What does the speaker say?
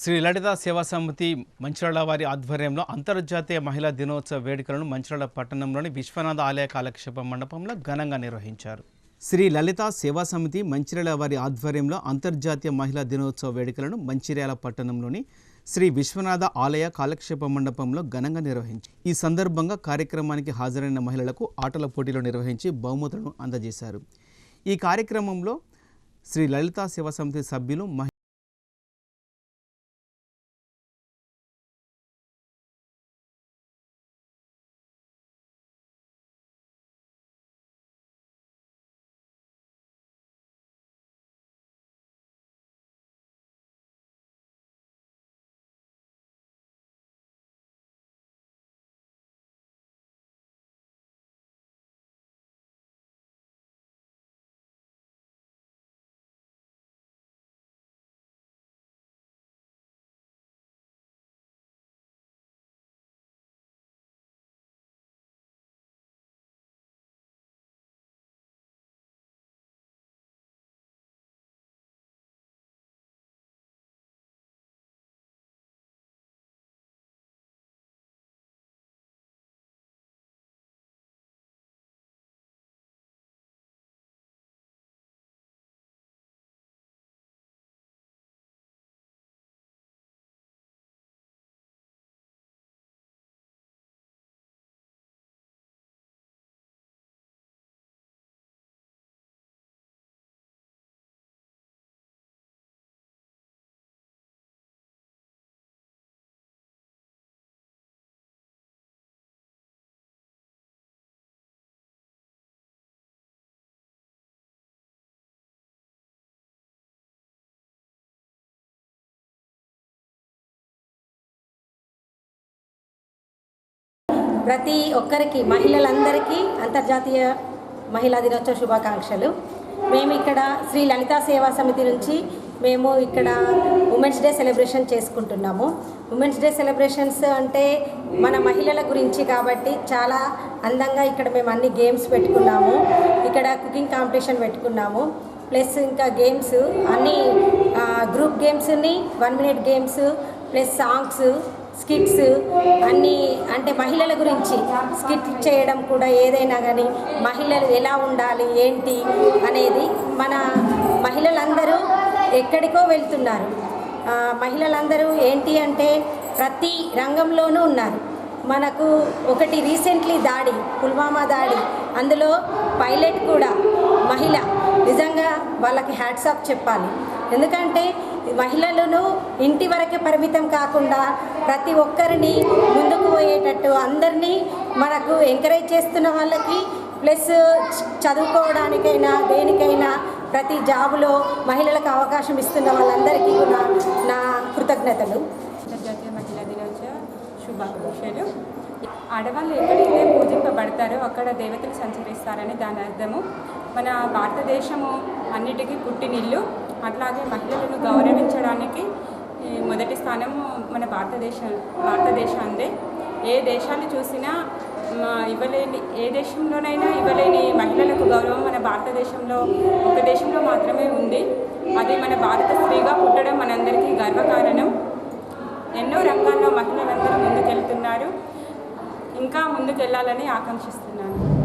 శ్రీ లలిత సేవా సమితి మంచిరాల వారి ఆధ్వర్యంలో అంతర్జాతీయ మహిళా దినోత్సవ వేడుకలను మంచిరాల పట్టణంలోని విశ్వనాథ ఆలయ కాలక్షేప మండపంలో ఘనంగా నిర్వహించారు. శ్రీ లలిత సేవా సమితి మంచిర్యాల వారి ఆధ్వర్యంలో అంతర్జాతీయ మహిళా దినోత్సవ వేడుకలను మంచిర్యాల పట్టణంలోని శ్రీ విశ్వనాథ ఆలయ కాలక్షేప మండపంలో ఘనంగా నిర్వహించి ఈ సందర్భంగా కార్యక్రమానికి హాజరైన మహిళలకు ఆటల పోటీలు నిర్వహించి బహుమతులను అందజేశారు. ఈ కార్యక్రమంలో శ్రీ లలిత సేవా సమితి సభ్యులు ప్రతి ఒక్కరికి మహిళలందరికీ అంతర్జాతీయ మహిళా దినోత్సవ శుభాకాంక్షలు. మేము ఇక్కడ శ్రీ లలితా సేవా సమితి నుంచి మేము ఇక్కడ ఉమెన్స్ డే సెలబ్రేషన్ చేసుకుంటున్నాము. ఉమెన్స్ డే సెలబ్రేషన్స్ అంటే మన మహిళల గురించి కాబట్టి చాలా అందంగా ఇక్కడ మేము అన్ని గేమ్స్ పెట్టుకున్నాము. ఇక్కడ కుకింగ్ కాంపిటీషన్ పెట్టుకున్నాము. ప్లస్ ఇంకా గేమ్స్ అన్ని group గేమ్స్ని one minute games plus songs skits అన్నీ అంటే మహిళల గురించి స్కిట్ చేయడం కూడా ఏదైనా కానీ మహిళలు ఎలా ఉండాలి ఏంటి అనేది మన మహిళలందరూ ఎక్కడికో వెళ్తున్నారు. మహిళలందరూ ఏంటి అంటే ప్రతి రంగంలోనూ ఉన్నారు. మనకు ఒకటి రీసెంట్లీ దాడి పుల్వామా దాడి అందులో పైలట్ కూడా మహిళ. నిజంగా వాళ్ళకి హ్యాట్స్ ఆఫ్ చెప్పాలి. ఎందుకంటే మహిళలను ఇంటి వరకే పరిమితం కాకుండా ప్రతి ఒక్కరిని ముందుకు పోయేటట్టు అందరినీ మనకు ఎంకరేజ్ చేస్తున్న వాళ్ళకి ప్లస్ చదువుకోవడానికైనా దేనికైనా ప్రతి జాబులో మహిళలకు అవకాశం ఇస్తున్న వాళ్ళందరికీ కూడా నా కృతజ్ఞతలు. అంతర్జాతీయ మహిళా శుభాకాంక్షలు. ఆడవాళ్ళు ఎక్కడైతే పూజింపబడతారో అక్కడ దేవతలు సంచరిస్తారని దాని అర్థము. మన భారతదేశము అన్నిటికీ పుట్టినిల్లు. అట్లాగే మహిళలను గౌరవించడానికి మొదటి స్థానము మన భారతదేశం భారతదేశాందే ఏ దేశాలు చూసినా ఇవ్వలేని ఏ దేశంలోనైనా ఇవ్వలేని మహిళలకు గౌరవం మన భారతదేశంలో ఒక దేశంలో మాత్రమే ఉంది. అది మన భారత స్త్రీగా పుట్టడం మనందరికీ గర్వకారణం. ఎన్నో రంగాల్లో మహిళలందరూ ఇంకా ఇంకా ముందుకెళ్ళాలని ఆకాంక్షిస్తున్నాను.